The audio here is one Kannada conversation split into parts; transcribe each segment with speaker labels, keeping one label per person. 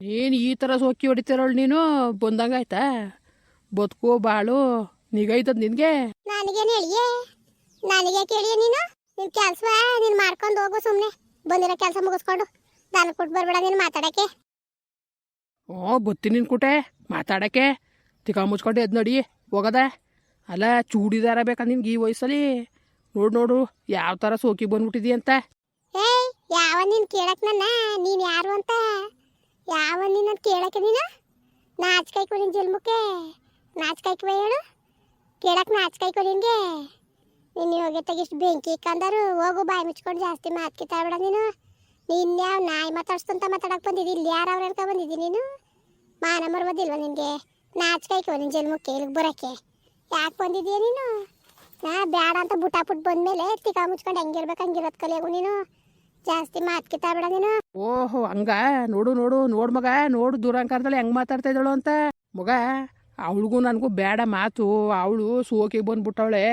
Speaker 1: ನೀನು ಈ ಥರ ಸೋಕಿ ಹೊಡಿತಿರೋಳು ನೀನು? ಬಂದಂಗಾಯ್ತಾ ಬದುಕು ಬಾಳು ನಿಗೈತದ ನಿನಗೆ?
Speaker 2: ನನಗೇನು ಹೇಳಿಯೇ? ನನಗೆ ಕೇಳಿಯ ನೀನು? ನಿನ್ ಕೆಲಸ ನೀನ್ ಮಾಡ್ಕೊಂಡು ಹೋಗು ಸುಮ್ನೆ. ಬಂದಿರೋ ಕೆಲಸ ಮುಗಿಸ್ಕೊಂಡು. ದಾನ ಕೊಟ್ಟು ಬರ್ಬೇಡ ನೀನು ಮಾತಾಡಕ್ಕೆ.
Speaker 1: ಓ ಬತ್ತಿ ನಿನ್ ಕುಟೆ. ಮಾತಾಡಕ್ಕೆ. ತಿಕ ಮುಚ್ಕೊಂಡು ಎದ್ ನಡಿ. ಹೋಗದ? ಅಲ್ಲ ಚೂಡಿದಾರ ಬೇಕಾ ನಿನ್ಗೆ ಈ ವಯಸ್ಸಲ್ಲಿ? ನೋಡು ನೋಡು ಯಾವ ಥರ ಸೋಕಿ ಬಂದ್ಬಿಟ್ಟಿದ್ಯಂತ
Speaker 2: ಏಯ್ ಯಾವ ನೀನ್ ಕೇಳಕ್ ನನ್ನ? ನೀನ್ ಯಾರು ಅಂತ? ಯಾವ ನೀನ್? ಅಂತ ಕೇಳಕ್ಕೆ ನೀನು ನಾಚ್ಕಾಯ್ಕೊ ನಿನ್ ಜಲ್ಮಕ್ಕೆ ನಾಚ್ಕಾಯ್ಕವ ಹೇಳು. ಕೇಳಕ್ ನಾಚ್ಕಾಯ್ಕೊ ನಿನ್ಗೆ. ನೀನು ಹೋಗಿ ತೆಗಿಷ್ಟು ಬೆಂಕಿ ಕಂದರು ಹೋಗು, ಬಾಯಿ ಮುಚ್ಕೊಂಡು ಜಾಸ್ತಿ ಮಾತು ಬಿಡ ನೀನು. ನಿನ್ನ ಯಾವ ನಾಯಿ ಮಾತಾಡ್ಸ್ತಂತ ಮಾತಾಡಕ್ಕೆ ಬಂದಿದ್ದಿ ಇಲ್ಲಿ ಯಾರು ಅವ್ರ ಹೇಳ್ಕೊ ಬಂದಿದ್ದಿ ನೀನು? ಮಾನ ಮರ್ಬೋದಿಲ್ವ ನಿನ್ಗೆ? ನಾಚ್ಕಾಯ್ಕೊ ನಿನ್ ಜಲ್ಮುಕ್ಕೆ ಇಲ್ಲಿಗೆ ಬರಕ್ಕೆ. ಯಾಕೆ ಬಂದಿದ್ದೀಯ ನೀನು? ನಾ ಬೇಡ ಅಂತ ಬುಟಾಪುಟ್ ಪುಟ್ ಬಂದ್ಮೇಲೆ ತಿಕ್ಕ ಮುಚ್ಕೊಂಡು ಹೆಂಗಿರ್ಬೇಕು ಹಂಗಿರೋದು ಕಲಿಯಾಗು ನೀನು. ಜಾಸ್ತಿ ಮಾತು ಕಿತ್ತಾಡ್ಬೇಡ ನೀನು.
Speaker 1: ಓಹೋ, ಹಂಗ? ನೋಡು ನೋಡು ನೋಡು ಮಗ, ನೋಡು ದೂರಂಕಾರದಲ್ಲಿ ಹೆಂಗ್ ಮಾತಾಡ್ತಾ ಇದ್ದಾಳು ಅಂತ. ಮಗ, ಅವಳಿಗೂ ನನಗೂ ಬೇಡ ಮಾತು. ಅವಳು ಸೋಕಿಗೆ ಬಂದ್ಬಿಟ್ಟವಳೆ.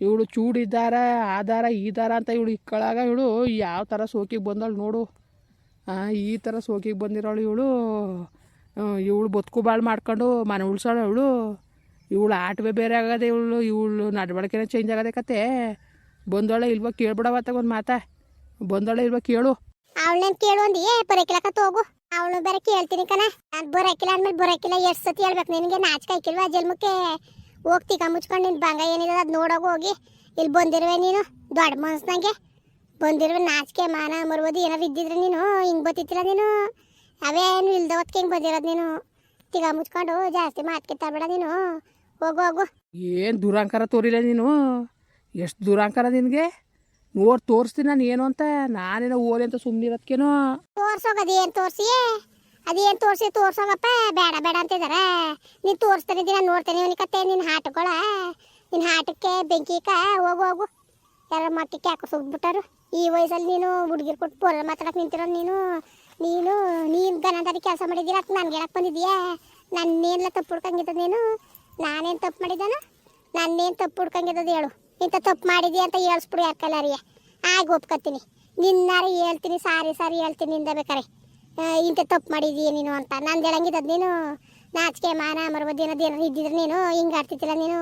Speaker 1: ಇವಳು ಚೂಡಿದ್ದಾರ ಆ ದಾರ ಈ ದಾರ ಅಂತ ಇವಳು ಇಕ್ಕಳಾಗ ಇವಳು ಯಾವ ಥರ ಸೋಕಿಗೆ ಬಂದವಳು ನೋಡು. ಈ ಥರ ಸೋಕಿಗೆ ಬಂದಿರೋಳು ಇವಳು. ಇವಳು ಬದುಕು ಬಾಳು ಮಾಡ್ಕೊಂಡು ಮನೆ ಉಳ್ಸೋಳು ಇವಳು ಇವಳು ಆಟವೇ ಬೇರೆ ಆಗದೆ ಇವಳು ಇವಳು ನಡವಳಿಕೆನೇ ಚೇಂಜ್ ಆಗದೆ ಕತೆ. ಬಂದವಳೆ ಇಲ್ವೋ ಕೇಳ್ಬಿಡವತ್ತಾಗ ಒಂದು ಮಾತಾ. ಬಂದವಳೆ ಇಲ್ವಾ ಕೇಳು.
Speaker 2: ಅವಳನ್ನ ಕೇಳು ಏ ಬರಕಿಲಕ ಹೋಗು ಅವಳು ಬೇರೆ ಕೇಳ್ತೀನಿ ಕಣ. ನಾನು ಬರಕಿಲ್ಲ ಅಂದ್ಮೇಲೆ ಬರಕಿಲ್ಲ ಎಷ್ಟು ಸತಿ ಹೇಳ್ಬೇಕು ನಿನಗೆ? ನಾಚಿಕೆ ಹಾಕಿಲ್ವಾ ಜನ್ಮಕ್ಕೆ? ಹೋಗ್ತಿ ಮುಚ್ಕೊಂಡು ನಿನ್ ಬಂಗ ಏನಿಲ್ಲ ಅದು ನೋಡೋಗಿ ಹೋಗಿ. ಇಲ್ಲಿ ಬಂದಿರುವೆ ನೀನು ದೊಡ್ಡ ಮನ್ಸ್ನಂಗೆ. ಬಂದಿರುವೆ ನಾಚಿಕೆ ಮಾನ ಮರ್ಬೋದು ಏನಾರು ಇದ್ದಿದ್ರೆ ನೀನು ಹಿಂಗೆ ಬತ್ತಿತ್ತಿಲ್ಲ ನೀನು. ಅವೇನು ಇಲ್ದ ಹೊತ್ತಿಗೆ ಹಿಂಗೆ ಬಂದಿರೋದು ನೀನು. ತಿಗ ಮುಚ್ಕೊಂಡು ಜಾಸ್ತಿ ಮಾತು ಬೇಡ ನೀನು. ಹೋಗು ಹೋಗು.
Speaker 1: ಏನು ದುರಾಂಕಾರ ತೋರಿಲ್ಲ ನೀನು? ಎಷ್ಟು ದುರಾಂಕಾರ ನಿನಗೆ? ನೋಡಿ ತೋರಿಸ್ತೀನಿ ನಾನು ಏನು ಅಂತ, ನಾನೇನೋ ಓಲಿ ಅಂತ ಸುಮ್ಮನಿರೋದ್ಕೇನೋ
Speaker 2: ತೋರ್ಸೋಗ ಅದೇನು ತೋರಿಸಿ? ಅದೇನ್ ತೋರಿಸಿ ತೋರ್ಸೋಗಪ್ಪ, ಬೇಡ ಬೇಡ ಅಂತಿದಾರ. ನೀನ್ ತೋರಿಸ್ತಾನೆ, ದಿನ ನೋಡ್ತೇನೆ ಇವನಿ ಕತೆ ನಿನ್ನ ಹಾಟುಗಳ. ನಿನ್ನ ಹಾಟಕ್ಕೆ ಬೆಂಕಿಕ ಹೋಗು ಹೋಗು. ಯಾರ ಮಟ್ಟಕ್ಕೆ ಯಾಕೋ ಈ ವಯಸ್ಸಲ್ಲಿ ನೀನು ಹುಡುಗಿರ್ ಕೊಟ್ಟು ಪೋರ ಮಾತಾಡಕ್ ನಿಂತಿರೋ ನೀನು. ನೀನು, ನೀನ್ ಗನದಾರಿ ಕೆಲಸ ಮಾಡಿದ್ದೀರ ಅಂತ ನನಗೆ ಹೇಳಕ್ ಬಂದಿದ್ಯಾ ನನ್ನೇನ್ಲ ತಪ್ಪು ಹುಡ್ಕಂಗಿದ್ದ ನೀನು? ನಾನೇನ್ ತಪ್ಪು ಮಾಡಿದಾನ ನನ್ನೇನ್ ತಪ್ಪು ಹುಡ್ಕಂಗಿದ್ದದ ಹೇಳು. ಇಂಥ ತಪ್ಪು ಮಾಡಿದ್ಯಾ ಅಂತ ಹೇಳ್ಸ್ಬಿಡು ಯಾರ ಕೈಲಾರಿಯ ಆಗ ಒಪ್ಕೊತೀನಿ. ನಿನ್ನಾರು ಹೇಳ್ತೀನಿ, ಸಾರಿ ಸಾರಿ ಹೇಳ್ತೀನಿ ನಿಂದ ಬೇಕಾರೆ. ಇಂಥ ತಪ್ಪು ಮಾಡಿದೀಯ ನೀನು ಅಂತ. ನಂದು ಹೇಳಂಗಿದ್ದದ್ ನೀನು ನಾಚಿಕೆ, ಮಾನ ಮರಬದ್ದೇನದು ಏನಾರು ಇದ್ದಿದ್ರೆ ನೀನು ಹಿಂಗೆ ಆಡ್ತಿದ್ದಿಲ್ಲ ನೀನು.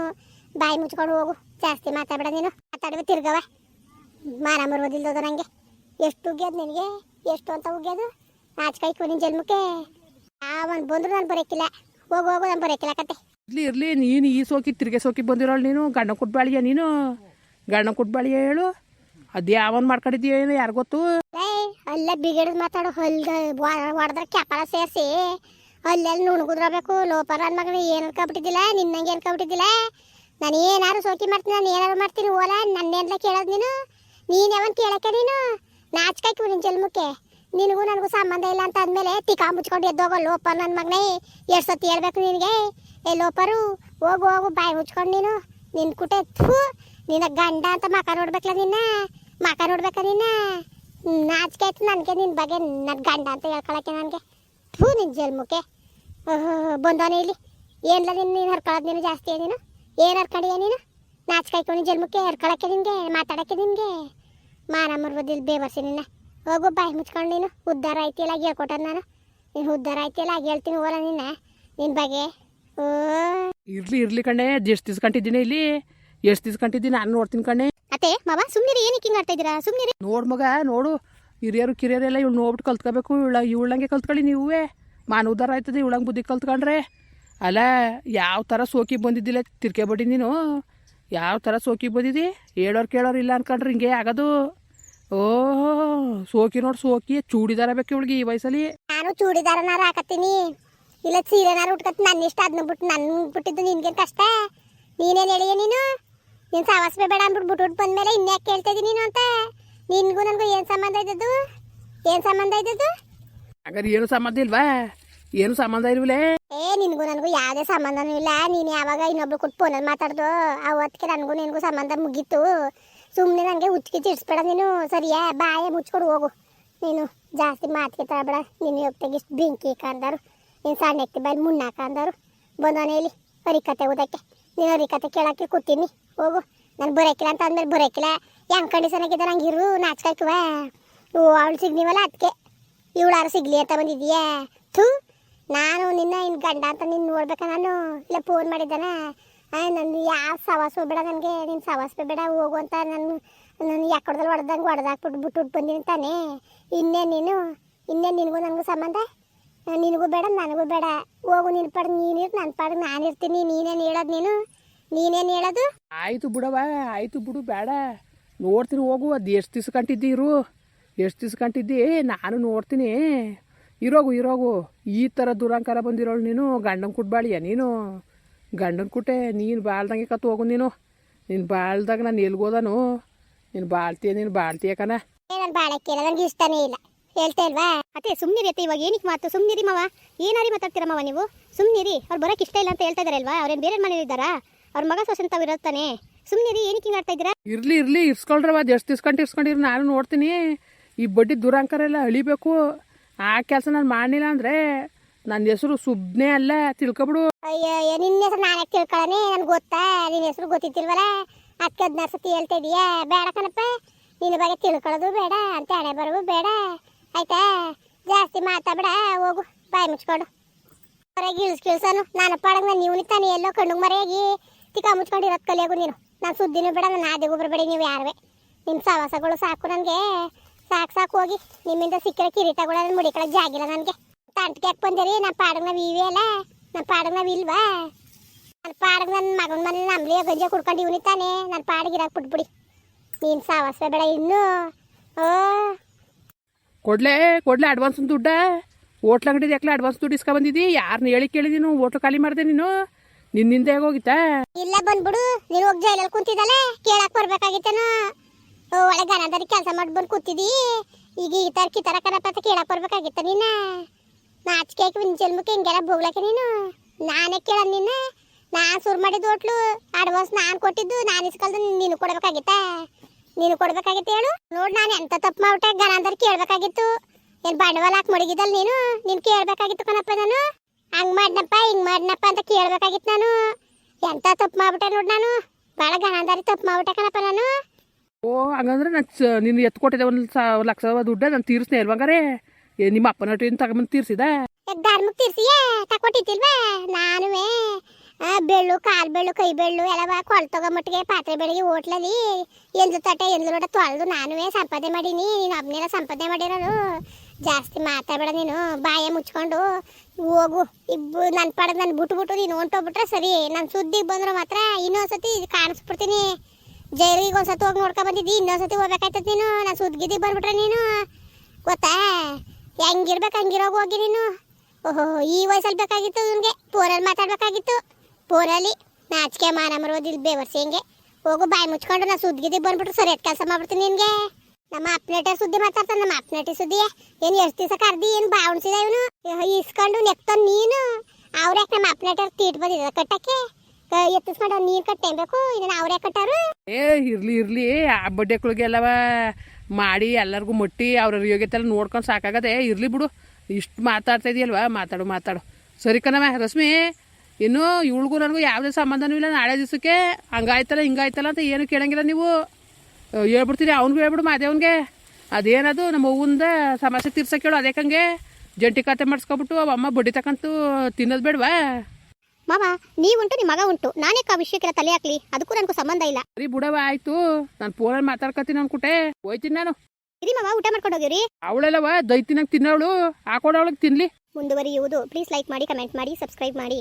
Speaker 2: ಬಾಯಿ ಮುಚ್ಕೊಂಡು ಹೋಗು. ಜಾಸ್ತಿ ಮಾತಾಡಬೇಡ ನೀನು. ಮಾತಾಡುವ ತಿರ್ಗವ ಮಾನ ಮರಬೋದಿಲ್ದದ ನನಗೆ ಎಷ್ಟು ಉಗ್ಯೋದು ನಿನಗೆ? ಎಷ್ಟು ಅಂತ ಉಗ್ಯೋದು? ನಾಚಿಕಾಯ್ಕು ನಿನ್ನ ಜನ್ಮಕ್ಕೆ. ಆ, ಒಂದು ಬಂದರೂ ನಾನು ಬರೋಕ್ಕಿಲ್ಲ ಹೋಗು ಹೋಗು, ನಾನು ಬರೋಕ್ಕಿಲ್ಲ ಕತೆ.
Speaker 1: ಇರ್ಲಿ ಇರಲಿ, ನೀನು ಈ ಸೋಕಿ ತಿರ್ಗೆ ಸೋಕಿ ಬಂದಿರೋಳು ನೀನು, ಗಂಡ ಕೊಟ್ಬಾಳಿಯ ನೀನು. ಗಂಡ ಕೊಟ್ಬಾಳಿಯ ಹೇಳು. ಅದೇ ಯಾವನ್ ಮಾಡ್ಕೊಂಡಿದ್ದೀಯ ಏನು ಯಾರು ಗೊತ್ತು?
Speaker 2: ಅಲ್ಲೇ ಬಿಗಿಡಿದ್ ಮಾತಾಡು, ಹೊಲ್ದ ಹೊಡೆದ್ರೆ ಕ್ಯಾಪಲ ಸೇರಿಸಿ. ಅಲ್ಲೆಲ್ಲಿ ನುಣ್ಗುದ್ರಬೇಕು ಲೋಪರ ಅನ್ ಮಗನ, ಏನು ಅನ್ಕೊಬಿಟ್ಟಿದ್ದಿಲ್ಲ ನಿನ್ನಂಗೆ ಅನ್ಕೊಬಿಟ್ಟಿದ್ದಿಲ್ಲ ನಾನು ಸೋಕಿ ಮಾಡ್ತೀನಿ, ನಾನು ಏನಾರು ಮಾಡ್ತೀನಿ, ಓಲ ನನ್ನೇನ್ಲ ಕೇಳೋದು ನೀನು? ನೀನು ಯಾವನ್ ಕೇಳಕ್ಕೆ ನೀನು? ನಾಚ್ಕಾಯ್ತು ನಿನ್ನ ಜನ್ಮಕ್ಕೆ ನಿನಗೂ ನನಗೂ ಸಂಬಂಧ ಇಲ್ಲ ಅಂತ ಅಂದಮೇಲೆ ತಿಕಾ ಮುಚ್ಕೊಂಡು ಎದ್ದೋಗೋ ಲೋಪ ನನ್ನ ಮಗನೇ. ಎಷ್ಟು ಸತಿ ಹೇಳ್ಬೇಕು ನಿನಗೆ? ಏ ಲೋಪರು, ಹೋಗು ಹೋಗು, ಬಾಯಿ ಮುಚ್ಕೊಂಡು ನೀನು. ನಿನ್ನ ಕುಟೆ ಥೂ, ನಿನ್ನ ಗಂಡ ಅಂತ ಮಕ ನೋಡ್ಬೇಕಲ್ಲ ನಿನ್ನ, ಮಕ ನೋಡ್ಬೇಕ ನಿನ್ನ. ನಾಚಿಕೆ ಆಯ್ತು ನನಗೆ ನಿನ್ನ ಬಗ್ಗೆ ನನ್ನ ಗಂಡ ಅಂತ ಹೇಳ್ಕೊಳಕ್ಕೆ ನನಗೆ. ಥೂ ನಿನ್ನ ಜಲ್ಮುಕ್ಕೆ ಬಂದವನೇ ಇಲ್ಲಿ. ಏನಿಲ್ಲ ನಿನ್ನ ನೀನು ಹರ್ಕೊಳ್ಳೋದು ನೀನು ಜಾಸ್ತಿ ನೀನು ಏನು ಹರ್ಕೊಂಡಿಯ ನೀನು? ನಾಚಿಕೆ ಆಯ್ತು ನಿನ್ನ ಜಲ್ಮುಕ್ಕೆ ಹರ್ಕೊಳಕ್ಕೆ ನಿನಗೆ, ಮಾತಾಡೋಕ್ಕೆ ನಿನಗೆ. ಮಾನ ಮರ್ಬೋದಿಲ್ಲ ಬೇಬರ್ಸಿ ನಿನ್ನ. ಹೋಗು, ಬಾಯಿ ಮುಚ್ಕೊಂಡು ನೀನು. ಉದ್ದಾರ ಆಯ್ತಿಲ್ಲ ಹೇಳ್ಕೊಟ್ಟದ ನಾನು. ನೀನು ಉದ್ದಾರ ಆಯ್ತಿಲ್ಲ ಹೇಳ್ತೀನಿ ಹೋಲ ನಿನ್ನ. ನಿನ್ನ ಬಗ್ಗೆ
Speaker 1: ಇರ್ಲಿ ಇರ್ಲಿ ಕಣೆ. ಎಷ್ಟು ದಿವ್ಸ ಕಂಟಿದ್ದೀನಿ ಇಲ್ಲಿ? ಎಷ್ಟು ದಿವ್ಸ ಕಂಟಿದ್ದೀನಿ? ನಾನು ನೋಡ್ತೀನಿ ಕಣೆ.
Speaker 2: ಅತ್ತೆ ಮಾವ ಸುಮ್ಮನೆ ಏನಕ್ಕೆ ಹಿಂಗೆ ಆಡ್ತಾ ಇದ್ದೀರಾ? ಸುಮ್ಮನೆ
Speaker 1: ನೋಡು ಮಗ ನೋಡು. ಹಿರಿಯರು ಕಿರಿಯರೆಲ್ಲ ಇವ್ಳು ನೋಡ್ಬಿಟ್ಟು ಕಲ್ತ್ಕೋಬೇಕು. ಇವಳ ಇವಳಂಗೆ ಕಲ್ತ್ಕೊಳ್ಳಿ ನೀವೇ. ಮಾನ ಉದಾರ ಆಯ್ತದೆ ಇವಳಂಗೆ ಬುದ್ಧಿ ಕಲ್ತ್ಕೊಂಡ್ರೆ. ಅಲ್ಲ ಯಾವ ಥರ ಸೋಕಿ ಬಂದಿದ್ದಿಲ್ಲ? ತಿರ್ಕೆ ಬಡಿ ನೀನು. ಯಾವ ಥರ ಸೋಕಿ ಬಂದಿದ್ದಿ? ಹೇಳೋರು ಕೇಳೋರು ಇಲ್ಲ ಅನ್ಕೊಂಡ್ರೆ ಹಿಂಗೆ ಆಗೋದು. ಓ ಸೋಕಿ ನೋಡಿ ಸೋಕಿ. ಚೂಡಿದಾರ ಬೇಕು ಇವಳಿಗೆ ಈ ವಯಸ್ಸಲ್ಲಿ.
Speaker 2: ನಾನು ಚೂಡಿದಾರನಾರ ಹಾಕತ್ತೀನಿ. ಇಲ್ಲ ಸೀರೆನಾರ ಉಟ್ಕತ್ ನನ್ನ ಇಷ್ಟ ಅದನ್ನ ಬಿಟ್ಟು ನನ್ನ ಬಿಟ್ಟಿದ್ದು ನಿನ್ಗೇನು ಕಷ್ಟ? ನೀನೇನು ಹೇಳಿಯ ನೀನು? ನೀನು ಸಾವಾಸ ಬೇಡ ಅಂದ್ಬಿಟ್ಟು ಬಿಟ್ಬಿಟ್ಟು ಬಂದ್ಮೇಲೆ ಇನ್ಯಾಕೆ ಕೇಳ್ತಾ ಇದ್ದೀನಿ ನೀನು ಅಂತ? ನಿನ್ಗೂ ನನಗೂ ಏನು ಸಂಬಂಧ ಇದ್ದದ್ದು? ಏನು ಸಂಬಂಧ ಇದ್ದದ್ದು?
Speaker 1: ಹಾಗಾದ್ರೆ ಏನು ಸಂಬಂಧ ಇಲ್ವಾ? ಏನು ಸಂಬಂಧ ಇಲ್ವಲೇ?
Speaker 2: ಏ ನಿನಗೂ ನನಗೂ ಯಾವುದೇ ಸಂಬಂಧನೂ ಇಲ್ಲ. ನೀನು ಯಾವಾಗ ಇನ್ನೊಬ್ರು ಕೊಟ್ಟು ಫೋನಲ್ಲಿ ಮಾತಾಡ್ದು ಅವತ್ತಿಗೆ ನನಗೂ ನಿನಗೂ ಸಂಬಂಧ ಮುಗೀತು. ಸುಮ್ಮನೆ ನನಗೆ ಉಚ್ಚಿಗೆ ಚಿಡ್ಸ್ಬೇಡ ನೀನು ಸರಿಯಾ? ಬಾಯ ಮುಚ್ಕೊಂಡು ಹೋಗು. ನೀನು ಜಾಸ್ತಿ ಮಾತಿಗೆ ತರಬೇಡ ನೀನು ಹೋಗ್ತಾಗ ಇಷ್ಟು ಬೆಂಕಿ ಕಂದರು ನೀನು ಸಣ್ಣ ಎತ್ತಿ ಬಾಯಿ ಮುನ್ನಾಕ ಅಂದರು ಬಂದವನೇ ಇಲ್ಲಿ, ಹರಿಕತೆ ಓದಕ್ಕೆ. ನೀನು ಹರಿಕತೆ ಕೇಳಕ್ಕೆ ಕೂತೀನಿ. ಹೋಗು. ನಾನು ಬರೋಕಿಲ್ಲ ಅಂತ ಅಂದ್ಮೇಲೆ ಬರೋಕಿಲ್ಲ. ಹೆಂಗ್ ಕಂಡೀಷನ್ ಆಗಿದೆ ನಂಗೆ ಇರು ನಾಚ್ಕಾಯ್ತುವ ಓ, ಅವಳು ಸಿಗ್ನಿವಲ್ಲ ಅದಕ್ಕೆ ಇವಳಾರು ಸಿಗ್ಲಿ ಅಂತ ಬಂದಿದ್ಯಾ ಥೂ. ನಾನು ನಿನ್ನ ಇನ್ ಗಂಡ ಅಂತ ನಿನ್ನ ನೋಡ್ಬೇಕ ನಾನು. ಇಲ್ಲ ಫೋನ್ ಮಾಡಿದ್ದಾನ. ನನ್ನ ಯಾವ ಸವಾಸ ಬೇಡ ನನಗೆ. ನಿನ್ನ ಸವಾಸ ಬೇಡ, ಹೋಗು ಅಂತ ನಾನು ನಾನು ಯಾಕೊಡ್ದಲ್ಲಿ ಹೊಡೆದಂಗೆ ಹೊಡೆದಾಕ್ಬಿಟ್ಟು ಬಿಟ್ಟು ಬಂದಿನಿ ತಾನೇ. ಇನ್ನೇ ನೀನು, ಇನ್ನೇ ನಿನಗೂ ನನಗೂ ಸಂಬಂಧ? ನಿನಗೂ ಬೇಡ ನನಗೂ ಬೇಡ. ಹೋಗು ನಿನ್ನ ಪಾಡಿಗೆ ನೀನಿರು ನನ್ನ ಪಾಡಿಗೆ ನಾನು ಇರ್ತೀನಿ. ನೀನೇನು ಹೇಳೋದು ನೀನು? ನೀನೇನು ಹೇಳೋದು?
Speaker 1: ಆಯಿತು ಬಿಡವ ಆಯಿತು ಬಿಡು ಬೇಡ. ನೋಡ್ತೀನಿ ಹೋಗು. ಅದು ಎಷ್ಟು ದಿವ್ಸ ಕಂಟಿದ್ದಿ ಇರು? ಎಷ್ಟು ದಿವ್ಸ ಕಂಟಿದ್ದಿ? ನಾನು ನೋಡ್ತೀನಿ. ಇರೋಗು ಇರೋಗು. ಈ ಥರ ದುರಂಕಾರ ಬಂದಿರೋಳು ನೀನು. ಗಂಡನ ಕುಟ್ಬಾಳಿಯ ನೀನು. ಗಂಡನ ಕುಟ್ಟೆ ನೀನು ಬಾಳ್ದಂಗೆ ಕತ್ತು ಹೋಗು ನೀನು. ನೀನು ಬಾಳ್ದಾಗ ನಾನು ಎಲ್ಗೋದನು. ನೀನು ಬಾಳ್ತೀಯ ನೀನು ಬಾಳ್ತೀಯ ಕಣ.
Speaker 2: ನಾನು ಬಾಳಕ್ಕೆ ನನಗೆ ಇಷ್ಟನೇ ಇಲ್ಲ. ಹೇಳ್ತಾ ಇಲ್ವಾ?
Speaker 3: ಅತ್ತೆ ಸುಮ್ಮನಿರಿ ಅತ್ತೆ ಇವಾಗ ಏನಕ್ಕೆ ಮಾತು? ಸುಮ್ಮನಿರಿ ಮಾವ. ಏನಾರಿ ಮಾತಾಡ್ತೀರ ಮಾವ ನೀವು? ಸುಮ್ಮನಿರಿ ಅವ್ರು ಬರೋಕೆ ಇಷ್ಟ ಇಲ್ಲ ಅಂತ ಹೇಳ್ತಾ ಇದಾರಲ್ವಾ? ಅವ್ರೇನು ಬೇರೆ ಮನೇಲಿ ಇದ್ದಾರಾ? ಅವ್ರ ಮಗ ಸೊಸೆ ಅಂತ ಇರುತ್ತಾನೆ ಸುಮ್ಮನಿರಿ ಏನಕ್ಕೆ ಹಿಂಗೆ ಆಡ್ತಾ ಇದ್ದೀರಾ?
Speaker 1: ಇರಲಿ ಇರಲಿ ಇರ್ಸ್ಕೊಳ್ರವ ಅದು ಎಷ್ಟು ಇಸ್ಕೊಂಡು ಇರ್ಸ್ಕೊಂಡಿರಿ ನಾನು ನೋಡ್ತೀನಿ. ಈ ಬಡ್ಡಿ ದುರಾಂಕರ ಎಲ್ಲ ಅಳಿಬೇಕು. ಆ ಕೆಲಸ ನಾನು ಮಾಡಲಿಲ್ಲ ಅಂದರೆ ನನ್ನ ಹೆಸರು ಸುಬ್ನೆ ಅಲ್ಲ ತಿಳ್ಕೊಬಿಡು.
Speaker 2: ಅಯ್ಯೋ ನಿನ್ನ ಹೆಸರು ನಾನು ಯಾಕೆ ತಿಳ್ಕೊಳ್ಳೋನೆ ನನ್ಗೆ ಗೊತ್ತಾ? ನಿನ್ನ ಹೆಸರು ಗೊತ್ತಿತ್ತಿಲ್ವಲ್ಲ ಅದಕ್ಕೆ ಹದಿನಾರು ಸತಿ ಹೇಳ್ತಾ ಇದೀಯಾ? ಬೇಡ ಕಣಪ್ಪ. ನಿನ್ನ ಬಗ್ಗೆ ತಿಳ್ಕೊಳ್ಳೋದು ಬೇಡ ಅಂತ ಹಣೆ ಬರೋದು ಬೇಡ. ಆಯ್ತಾ? ಜಾಸ್ತಿ ಮಾತಾಡ ಹೋಗು. ಬಾಯಿ ಮುಚ್ಕೊಂಡು. ಹೊರಗೆ ಇಳಿಸ್ ಕಿಳ್ಸನು ನಾನು ಪಾಡಂಗ ನೀವು ನಿಂತಾನೆ ಎಲ್ಲೋ ಕಣ್ಣು ಮರೆಯಾಗಿ ತಿಕ್ಕ ಮುಚ್ಕೊಂಡು ಕಲಿಯೋಗು ನೀನು. ನಾನು ಸುದ್ದಿನೂ ಬೇಡ, ನಾನು ಆದಿಗೂ ಬರಬೇಡಿ, ನೀವು ಯಾರುವೆ. ನಿಮ್ಮ ಸವಾಸಗಳು ಸಾಕು ನನಗೆ. ಸಾಕು ಸಾಕು ಹೋಗಿ. ನಿಮ್ಮಿಂದ ಸಿಕ್ಕಿರೋ ಕಿರೀಟಗಳು ಮುಡಿಕೊಳ್ಳೋಕೆ ಜಾಗಿಲ್ಲ ನನಗೆ. ತಂಟ್ಗೆ ಬಂದಿರಿ? ನಾನು ಪಾಡಂಗ ನಾವು ಇವೆ ಅಲ್ಲ. ನಾನು ಪಾಡಂಗ ನಾವು ಇಲ್ವಾ? ನನ್ನ ಪಾಡಂಗ ನನ್ನ ಮಗನ ಮನೆ ನಂಬ್ಲಿ ಗಂಜ ಕುಡ್ಕೊಂಡು ಇವ್ನಿತಾನೆ ನನ್ನ ಪಾಡಿಗೆ ಬಿಟ್ಬಿಡಿ. ನೀನು ಸಾವಾಸ ಬೇಡ ಇನ್ನು. ಓ.
Speaker 1: ಕೊಡ್ಲೆ ಕೊಡ್ಲೆ ಅಡ್ವಾನ್ಸ್ ದುಡ್ಡ? ಹೋಟ್ಲ್ ಅಂಗಡಿದ ಅಡ್ವಾನ್ಸ್ ದುಡ್ಡು ಇಸ್ಕೊ ಬಂದಿದ್ದಿ ಯಾರನ್ನ ಹೇಳಿ ಕೇಳಿದಿ ನೀನು? ಹೋಟ್ಲು ಖಾಲಿ ಮಾಡಿದೆ ನೀನು? ನಿನ್ನಿಂದ ಹೇಗೋಗಿತ್ತಾ
Speaker 2: ಇಲ್ಲ ಬಂದ್ಬಿಡು. ನೀನು ಹೋಗಿ ಜೈಲಲ್ಲಿ ಕುಂತಿದ್ದಲ್ಲ? ಕೇಳಕ್ ಬರ್ಬೇಕಾಗಿತ್ತೇನೋ? ಒಳಗೆ ಕೆಲಸ ಮಾಡಿ ಬಂದು ಕೂತಿದ್ದಿ ಈಗ ಈ ತರ ಕಿತರ ಕರಪ ಅಂತ ಕೇಳಕ್ ಬರ್ಬೇಕಾಗಿತ್ತ ನೀನ ನಾಚಿಕೆ ಜನ್ಮಕ್ಕೆ ಹಿಂಗೆಲ್ಲ ಬೋಗ್ಲಕ್ಕೆ ನೀನು? ನಾನೇ ಕೇಳ ನಿನ್ನ? ನಾನು ಶುರು ಮಾಡಿದ್ದು ಹೋಟ್ಲು. ಅಡ್ವಾನ್ಸ್ ನಾನು ಕೊಟ್ಟಿದ್ದು, ನಾನು ಇಸ್ಕೊಳ್ದು ನೀನು ಕೊಡ್ಬೇಕಾಗಿತ್ತ? ನೀನು ಕೊಡ್ಬೇಕಾಗಿತ್ತು ಹೇಳು? ನೋಡ್ ನಾನು ಎಂತ ತಪ್ಪು ಮಾಡ್ಬಿಟ್ಟೆ ಅಂದ್ರೆ ಕೇಳ್ಬೇಕಾಗಿತ್ತು. ಏನ್ ಬಂಡವಾಳ ಹಾಕಿ ಮುಡಿಗಿದಲ್ ನೀನು? ನೀನು ಕೇಳ್ಬೇಕಾಗಿತ್ತು ಕಣಪ್ಪ ನಾನು. ಹಂಗ್ ಮಾಡ್ನಪ್ಪ ಹಿಂಗ್ ಮಾಡ್ನಪ್ಪ ಅಂತ ಕೇಳ್ಬೇಕಾಗಿತ್ತು ನಾನು. ಎಂತ ತಪ್ಪು ಮಾಡ್ಬಿಟ್ಟೆ ನೋಡ್ ನಾನು. ಬಹಳ ಗನಾಂದಾರಿ ತಪ್ಪು ಮಾಡ್ಬಿಟ್ಟೆ ಕಣಪ್ಪ ನಾನು.
Speaker 1: ಓ ಹಂಗಂದ್ರೆ ನಾನು ನೀನು ಎತ್ತು ಕೊಟ್ಟಿದ್ದೆ ಒಂದು ಲಕ್ಷ ದುಡ್ಡ ನಾನು ತೀರಿಸ್ನೆ ಇಲ್ವಂಗಾರೆ ನಿಮ್ಮ ಅಪ್ಪನ ಹಟ್ಟಿನ ತಗೊಂಬಂದು ತೀರ್ಸಿದ
Speaker 2: ಧರ್ಮಕ್ಕೆ ತೀರ್ಸಿಯೇ? ತಕೊಟ್ಟಿತ್ತಿಲ್ವಾ ನಾನುವೇ? ಬೆಳ್ಳು, ಕಾಲು ಬೆಳ್ಳು, ಕೈ ಬೆಳ್ಳು ಎಲ್ಲ ಬಾ, ಕೊಳ್ ಮಟ್ಗೆ ಪಾತ್ರೆ ಬೆಳಗ್ಗೆ ಹೋಟ್ಲಲ್ಲಿ. ಎಂದು ತಟ್ಟೆ ಎಂದು ನೋಡ ತೊಳೆದು ನಾನುವೇ ಸಂಪಾದನೆ ಮಾಡೀನಿ. ನೀನು ಒಬ್ಬನೆಲ್ಲ ಸಂಪಾದನೆ ಮಾಡಿರೋನು ಜಾಸ್ತಿ ಮಾತಾಡಬೇಡ ನೀನು. ಬಾಯ ಮುಚ್ಕೊಂಡು ಹೋಗು. ಇಬ್ಬರು ನನ್ನ ಪಡೆದು ನಾನು ಬಿಟ್ಬಿಟ್ಟು ಬಿಟ್ಟು ನೀನು ಹೊಂಟೋಗ್ಬಿಟ್ರೆ ಸರಿ. ನನ್ನ ಸುದ್ದಿಗೆ ಬಂದ್ರೆ ಮಾತ್ರ ಇನ್ನೊಂದ್ಸತಿ ಕಾಣಿಸ್ಬಿಡ್ತೀನಿ. ಜೈಲಿಗೆ ಒಂದ್ಸತಿ ಹೋಗಿ ನೋಡ್ಕೊಂಡ್ ಬಂದಿದ್ದಿ, ಇನ್ನೊಂದ್ಸತಿ ಹೋಗ್ಬೇಕಾಯ್ತದೆ ನೀನು. ನಾನು ಸುದ್ದಿಗೆ ಬಂದ್ಬಿಟ್ರೆ ನೀನು. ಗೊತ್ತಾ? ಹೆಂಗಿರ್ಬೇಕು ಹಂಗಿರೋಗಿ ಹೋಗಿ ನೀನು. ಓಹೋ, ಈ ವಯಸ್ಸಲ್ಲಿ ಬೇಕಾಗಿತ್ತು ಇವನಿಗೆ. ಫೋನಲ್ಲಿ ಮಾತಾಡ್ಬೇಕಾಗಿತ್ತು. ಫೋನಲ್ಲಿ ನಾಚಿಕೆ ಮಾನ ಮರೋದಿಲ್ ಬೇವರ್ಸಿ ಹಿಂಗೆ? ಹೋಗು ಬಾಯಿ ಮುಚ್ಕೊಂಡು ನಾ ಸುದ್ದಿಗೆ ಬಂದ್ಬಿಟ್ಟು ಸರಿ ಎತ್ ಕೆಲಸ ಮಾಡ್ಬಿಡ್ತೀನಿ ನಿನಗೆ. ನಮ್ಮ ಅಪ್ನೇಟರ್ ಸುದ್ದಿ ಮಾತಾಡ್ತಾನೆ, ನಮ್ಮ ಅಪ್ನೇಟಿ ಸುದ್ದಿ. ಏನು ಎಷ್ಟು ದಿವಸ ಕರ್ದಿ, ಏನು ಬಾವಣಿಸಿದೆ ಇವನು? ಇಸ್ಕೊಂಡು ನೆಕ್ತಾನ ನೀನು. ಅವ್ರ್ಯಾಕೆ ನಮ್ಮ ಅಪ್ನೇಟರ್ ತೀಟ್ ಬಂದಿದ್ದ ಕಟ್ಟಕ್ಕೆ? ಎತ್ತಿಸ್ಕೊಂಡು ನೀರು ಕಟ್ಟೇಬೇಕು ಇದನ್ನ ಅವ್ರೇ ಕಟ್ಟಾರು
Speaker 1: ಏ, ಇರ್ಲಿ ಇರ್ಲಿ. ಆ ಬಡ್ಡೆಗಳಿಗೆಲ್ಲವ ಮಾಡಿ ಎಲ್ಲರಿಗೂ ಮುಟ್ಟಿ, ಅವ್ರ ಯೋಗ್ಯತೆ ಎಲ್ಲ ನೋಡ್ಕೊಂಡು ಸಾಕಾಗದೆ. ಇರ್ಲಿ ಬಿಡು. ಇಷ್ಟು ಮಾತಾಡ್ತಾ ಇದೆಯಲ್ವಾ? ಮಾತಾಡು ಮಾತಾಡು. ಸರಿ ಕಣವ ರಶ್ಮಿ. ಇನ್ನು ಇವಳಿಗೂ ನನಗೂ ಯಾವುದೇ ಸಂಬಂಧನೂ ಇಲ್ಲ. ನಾಳೆ ದಿವಸಕ್ಕೆ ಹಂಗಾಯ್ತಲ್ಲ ಹಿಂಗಾಯ್ತಲ್ಲ ಅಂತ ಏನು ಕೇಳಂಗಿಲ್ಲ ನೀವು. ಹೇಳ್ಬಿಡ್ತೀರಿ ಅವ್ನಿಗೂ ಹೇಳ್ಬಿಡು ಮಾದೇವನ್ಗೆ ಅದೇನದು ನಮ್ಮ ಅವ್ವಂದ ಸಮಸ್ಯೆ ತೀರ್ಸಕ್ಕೆ ಹೇಳು ಕಂಗೆ ಜಂಟಿ ಖಾತೆ ಮಾಡಿಸ್ಕೊಬಿಟ್ಟು ಅವಮ್ಮ ಅಮ್ಮ ಬಡ್ಡಿ ತಕ್ಕಂತೂ ತಿನ್ನೋದು ಬೇಡವಾ?
Speaker 3: ಮಾವ ನೀವುಂಟು ನಿಮ್ಮ ಮಗ ಉಂಟು. ನಾನೇ ಆ ವಿಷಯಕ್ಕೆಲ್ಲ ತಲೆ ಹಾಕ್ಲಿ. ಅದಕ್ಕೂ ನನಗೂ ಸಂಬಂಧ ಇಲ್ಲ.
Speaker 1: ಸರಿ ಬುಡವ ಆಯ್ತು. ನಾನು ಫೋನಲ್ಲಿ ಮಾತಾಡ್ಕೊತೀನಿ ಅನ್ಕುಟೆ ಹೋಯ್ತೀನಿ ನಾನು.
Speaker 3: ಇರಿ ಮಾವ ಊಟ ಮಾಡ್ಕೊಂಡು ಹೋಗಿರಿ
Speaker 1: ಅವಳೆಲ್ಲವ ದೈತಿನಂಗೆ ತಿನ್ನವಳು ಅವಳಿಗೆ ತಿನ್ಲಿ.
Speaker 3: ಮುಂದುವರಿಯುವುದು. ಪ್ಲೀಸ್ ಲೈಕ್ ಮಾಡಿ ಕಮೆಂಟ್ ಮಾಡಿ ಸಬ್ಸ್ಕ್ರೈಬ್ ಮಾಡಿ.